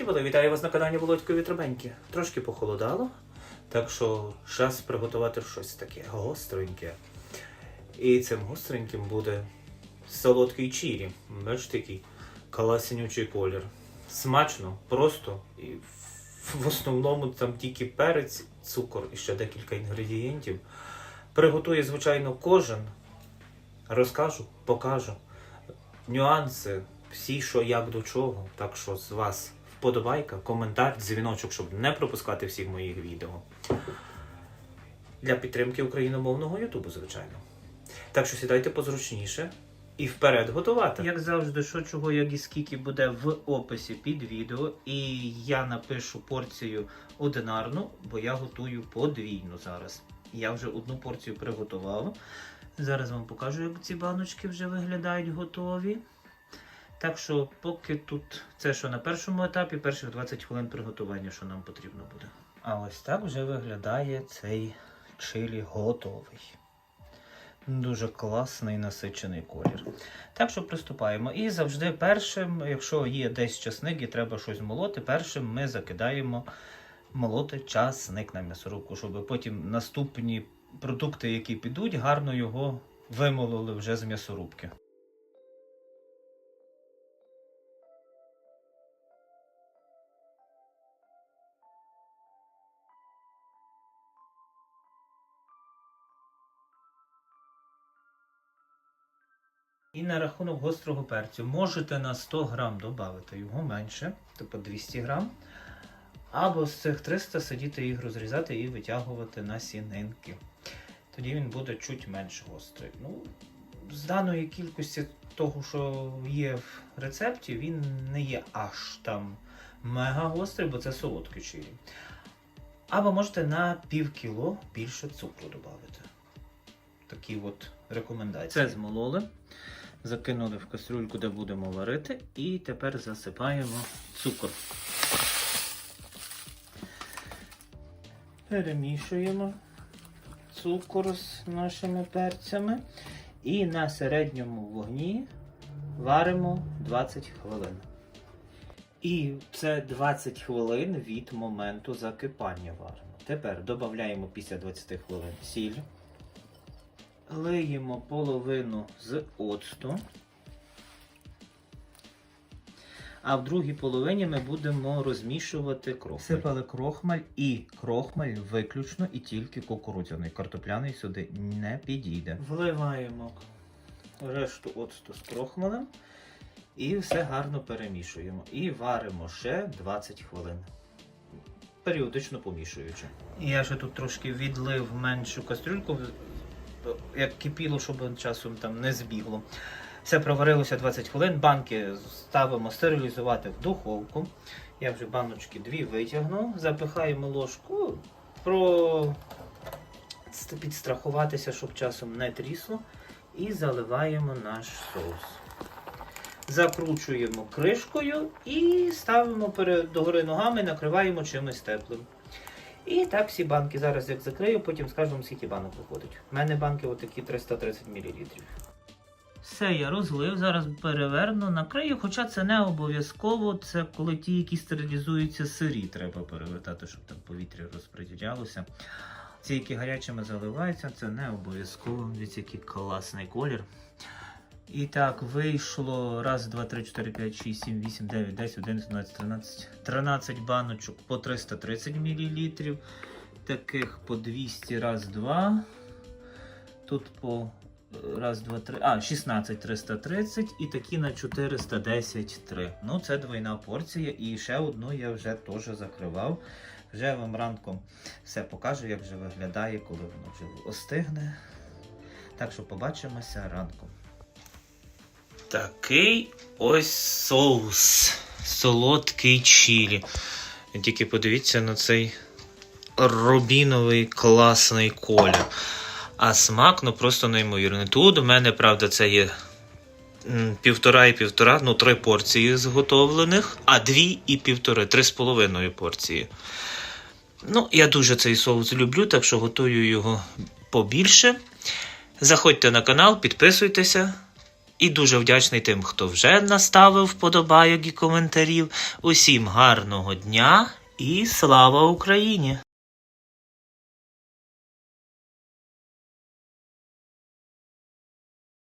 люди, вітаю вас на каналі Володькові Трубеньки. Трошки похолодало, так що час приготувати щось таке гостреньке. І цим гостреньким буде солодкий чірі. Бачите, такий каласенючий колір. Смачно, просто і в основному там тільки перець, цукор і ще декілька інгредієнтів. Приготує, звичайно, кожен. Розкажу, покажу нюанси, всі, що як до чого. Так що з вас вподобайка, коментар, дзвіночок, щоб не пропускати всіх моїх відео. Для підтримки україномовного Ютубу, звичайно. Так що сідайте позручніше і вперед готувати. Як завжди, що чого, як і скільки буде в описі під відео. І я напишу порцію одинарну, бо я готую подвійну зараз. Я вже одну порцію приготував. Зараз вам покажу, як ці баночки вже виглядають готові. Так що, поки тут це, що на першому етапі, перших 20 хвилин приготування, що нам потрібно буде. А ось так вже виглядає цей чилі готовий. Дуже класний насичений колір. Так що приступаємо. І завжди першим, якщо є десь часник і треба щось молоти, першим ми закидаємо молоти часник на м'ясорубку, щоб потім наступні продукти, які підуть, гарно його вимололи вже з м'ясорубки. І на рахунок гострого перцю можете на 100 грам додати його менше, тобто 200 грам. Або з цих 300 сидіти їх розрізати і витягувати на сінинки. Тоді він буде чуть менш гострий. Ну, з даної кількості того, що є в рецепті, він не є аж там мега гострий, бо це солодкий чилі. Або можете на пів кіло більше цукру додати. Такі от рекомендації. Це змололи, закинули в кастрюльку, де будемо варити, і тепер засипаємо цукор. Перемішуємо цукор з нашими перцями і на середньому вогні варимо 20 хвилин. І це 20 хвилин від моменту закипання варимо. Тепер додаємо після 20 хвилин сіль, лиємо половину з оцту. А в другій половині ми будемо розмішувати крохмаль. Сипали крохмаль і крохмаль виключно і тільки кукурудзяний. Картопляний сюди не підійде. Вливаємо решту оцту з крохмалем і все гарно перемішуємо. І варимо ще 20 хвилин. Періодично помішуючи. Я ще тут трошки відлив меншу кастрюльку, як кипіло, щоб часом там не збігло. Все проварилося 20 хвилин. Банки ставимо стерилізувати в духовку. Я вже баночки дві витягнув. Запихаємо ложку, про... підстрахуватися, щоб часом не трісло. І заливаємо наш соус. Закручуємо кришкою і ставимо перед догори ногами, накриваємо чимось теплим. І так всі банки. Зараз як закрию, потім скажу вам, скільки банок виходить. У мене банки отакі 330 мл. Все, я розлив, зараз переверну, накрию, хоча це не обов'язково. Це коли ті, які стерилізуються сирі, треба перевертати, щоб там повітря розподілялося. Ці, які гарячими заливаються, це не обов'язково. Дивіться, який класний колір. І так, вийшло раз, два, три, чотири, п'ять, шість, сім, вісім, дев'ять, десять, одинадцять, дванадцять, тринадцять. 13 баночок по 330 мл. Таких по 200 раз, два. Тут по е, раз, два, три. А, 16 330 і такі на 410 3. Ну, це двойна порція. І ще одну я вже теж закривав. Вже вам ранком все покажу, як вже виглядає, коли воно вже остигне. Так що побачимося ранком. Такий ось соус. Солодкий чілі. Тільки подивіться на цей рубіновий класний колір. А смак ну просто неймовірний. Тут у мене, правда, це є півтора і півтора, ну три порції зготовлених, а дві і півтори, три з половиною порції. Ну, я дуже цей соус люблю, так що готую його побільше. Заходьте на канал, підписуйтеся. І дуже вдячний тим, хто вже наставив вподобайок і коментарів. Усім гарного дня і слава Україні!